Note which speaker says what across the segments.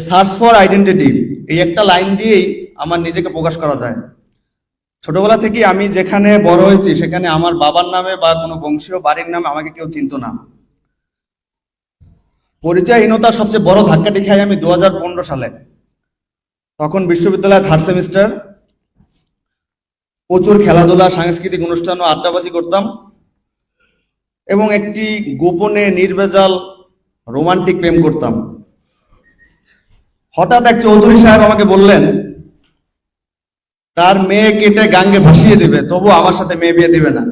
Speaker 1: Search for identity এই একটা line দিয়েই আমার নিজেকে প্রকাশ করা যায়। ছোটবেলা থেকে আমি যেখানে বড় হয়েছি, সেখানে আমার বাবার নামে বা কোনো বংশীয় বাড়ির নামে আমাকে কেউ চিনতো না। পরিচয়হীনতার সবচেয়ে বড় ধাক্কাটি খাই আমি দু হাজার পনেরো সালে। তখন বিশ্ববিদ্যালয়ে থার্ড সেমিস্টার প্রচুর খেলাধুলা, সাংস্কৃতিক অনুষ্ঠান ও আড্ডাবাজি করতাম। এবং একটি গোপনে নির্ভেজাল, রোমান্টিক প্রেম করতাম। হঠাৎ এক চৌধুরী সাহেব আমাকে বললেন, তার মেয়ে কেটে গাঙ্গে ভাসিয়ে দিবে তবু আমার সাথে মেয়ে বিয়ে দিবে না।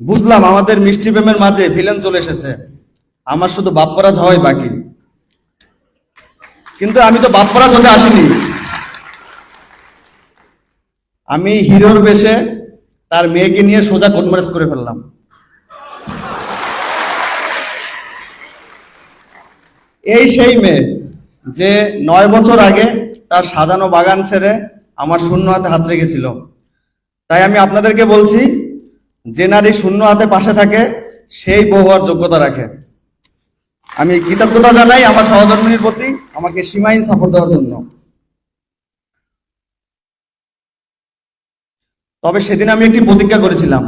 Speaker 1: বুঝলাম, আমাদের মিষ্টি প্রেমের মাঝে ভিলেন চলে এসেছে। আমার শুধু বাপ্পরাজ হওয়াই বাকি। কিন্তু আমি তো বাপ্পরাজ হতে আসিনি। আমি হিরোর বেশে তার মেয়েকে নিয়ে সোজা কনভারেন্স করে ফেললাম। এই সেই মেয়ে যে নয় বছর আগে তার সাজানো বাগান ছেড়ে আমার শূন্য হাতে হাত রেখেছিল। তাই আমি আপনাদেরকে বলছি, যে নারী শূন্য হাতে পাশে থাকে, সেই বউ হওয়ার যোগ্যতা রাখে। আমি কৃতজ্ঞতা জানাই আমার সহধর্মিনীর প্রতি আমাকে সীমাহীন সাপোর্ট দেওয়ার জন্য। তবে সেদিন আমি একটি প্রতিজ্ঞা করেছিলাম।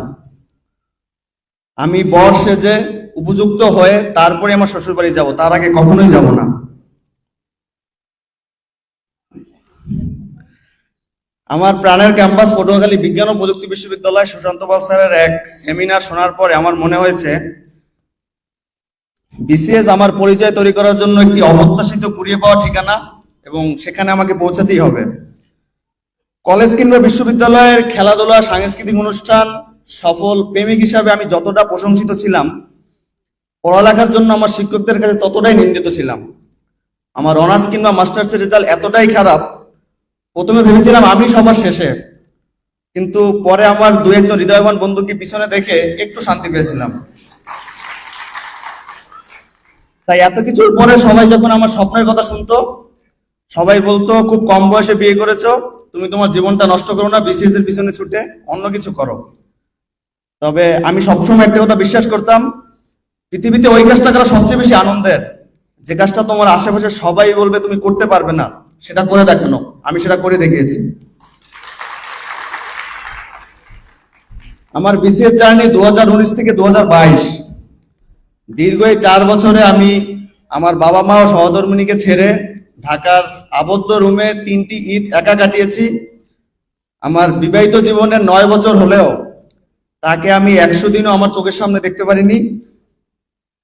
Speaker 1: আমি বর সেজে উপযুক্ত হয়ে তারপরে আমার শ্বশুর বাড়ি যাব, তার আগে কখনোই যাব না। আমার প্রাণের ক্যাম্পাস পটুয়াখালী বিজ্ঞান ও প্রযুক্তি বিশ্ববিদ্যালয় সুশান্ত পাল স্যারের এক সেমিনার শোনার পরে আমার মনে হয়েছে বিসিএস আমার পরিচয় তৈরি করার জন্য একটি অপ্রত্যাশিত কুড়িয়ে পাওয়া ঠিকানা এবং সেখানে আমাকে পৌঁছাতেই হবে। কলেজ কিংবা বিশ্ববিদ্যালয়ের খেলাধুলা, সাংস্কৃতিক অনুষ্ঠান, সফল প্রেমিক হিসাবে আমি যতটা প্রশংসিত ছিলাম পড়ালেখার জন্য আমার শিক্ষকদের কাছে ততটাই নিন্দিত ছিলাম। আমার অনার্স কিংবা মাস্টার্সের রেজাল্ট এতটাই খারাপ, প্রথমে ভেবেছিলাম আমি সবার শেষে। কিন্তু পরে আমার দু একজন হৃদয়বান বন্ধুকে পিছনে দেখে একটু শান্তি পেয়েছিলাম। তাই এত কিছুর পরে সবাই যখন আমার স্বপ্নের কথা শুনতো, সবাই বলতো, খুব কম বয়সে বিয়ে করেছ, তুমি তোমার জীবনটা নষ্ট করো না বিসিএস এর পিছনে ছুটে অন্য কিছু করো। তবে আমি সবসময় একটা কথা বিশ্বাস করতাম পৃথিবীতে ওই কাজটা করা সবচেয়ে বেশি আনন্দের? যে কাজটা তোমার আশেপাশে সবাই বলবে, তুমি করতে পারবে না। সেটা করে দেখানো। আমি সেটা করে দেখিয়েছি। আমার বিসিএস জার্নি দু হাজার উনিশ থেকে দু হাজার বাইশ। দীর্ঘ এই চার বছরে আমি আমার বাবা মা ও সহধর্মিনীকে ছেড়ে ঢাকার আবদ্ধ রুমে তিনটি ঈদ একা কাটিয়েছি। আমার বিবাহিত জীবনের নয় বছর হলেও তাকে আমি একশো দিনও আমার চোখের সামনে দেখতে পারিনি।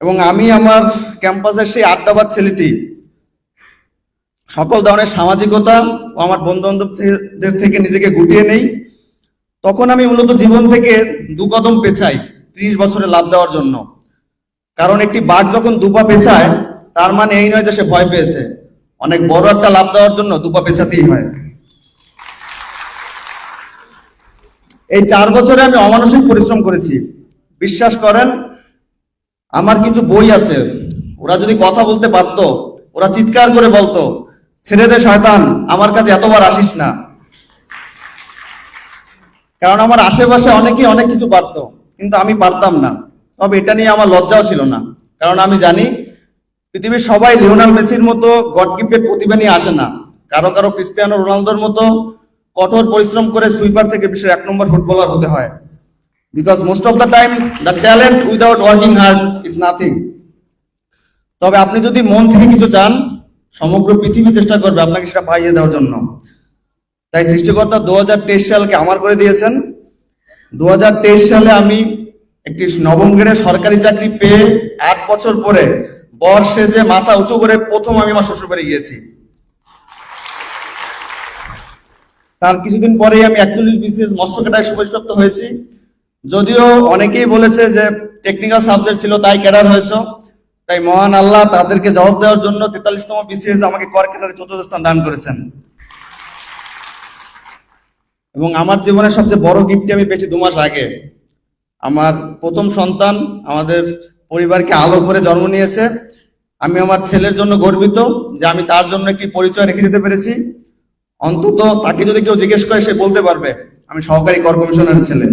Speaker 1: এবং আমি আমার ক্যাম্পাসের সেই আড্ডাবাদ ছেলেটি, সকল ধরনের সামাজিকতা ও আমার বন্ধু বান্ধবদের থেকে নিজেকে গুটিয়ে নেই। তখন আমি মূলত জীবন থেকে দু কদম পেছাই ত্রিশ বছরে লাভ দেওয়ার জন্য। কারণ একটি বাঘ যখন দুপা পেছায়, তার মানে এই নয় যে সে ভয় পেয়েছে। অনেক বড় একটা লাভ দেওয়ার জন্য দুপা পেছাতেই হয়। এই চার বছরে আমি অমানসিক পরিশ্রম করেছি। বিশ্বাস করেন আমার কিছু বই আছে। ওরা যদি কথা বলতে পারতো, ওরা চিৎকার করে বলতো, ছেড়ে দে শয়তান, আমার কাছে এতবার আসিস না। কারণ আমার আশেপাশে অনেকেই অনেক কিছু পারতো, কিন্তু আমি পারতাম না। তবে এটা নিয়ে আমার লজ্জাও ছিল না। কারণ আমি জানি, পৃথিবীর সবাই লিওনাল মেসির মতো গড গিফটেড প্রতিভা নিয়ে আসে না। কারও কারও ক্রিস্টিয়ানো রোনালদোর মতো কঠোর পরিশ্রম করে সুইপার থেকে বিশ্বের এক নম্বর ফুটবলার হতে হয়। Because most of the time the talent without working hard is nothing তবে আপনি যদি মন থেকে কিছু চান, সমগ্র পৃথিবী চেষ্টা করবে আপনাকে সেটা পাইয়ে দেওয়ার জন্য। তাই সৃষ্টিকর্তা দু সালকে আমার করে দিয়েছেন। দু সালে আমি একটি নবম গ্রেডের সরকারি চাকরি পেয়ে এক বছর পরে বর্ষে যে মাথা উঁচু করে প্রথম আমি আমার শ্বশুর বাড়ি গিয়েছি। তার কিছুদিন পরেই আমি একচল্লিশ বিসিএস মৎস্য ক্যাডার সুপরিপ্রাপ্ত হয়েছি। যদিও অনেকেই বলেছে যে টেকনিক্যাল সাবজেক্ট ছিল, তাই ক্যাডার হয়েছ। তাই মহান আল্লাহ তাদেরকে জবাব দেওয়ার জন্য তেতাল্লিশতম বিসিএস আমাকে কর ক্যাডারে চতুর্থ স্থান দান করেছেন। এবং আমার জীবনের সবচেয়ে বড় গিফটটি আমি পেয়েছি দু মাস আগে। আমার প্রথম সন্তান আমাদের পরিবারকে আলো করে জন্ম নিয়েছে। আমি আমার ছেলের জন্য গর্বিত যে আমি তার জন্য একটি পরিচয় রেখে যেতে পেরেছি। অন্তত তাকে যদি কেউ জিজ্ঞেস করে সে বলতে পারবে, আমি সহকারী কর কমিশনারের ছেলে।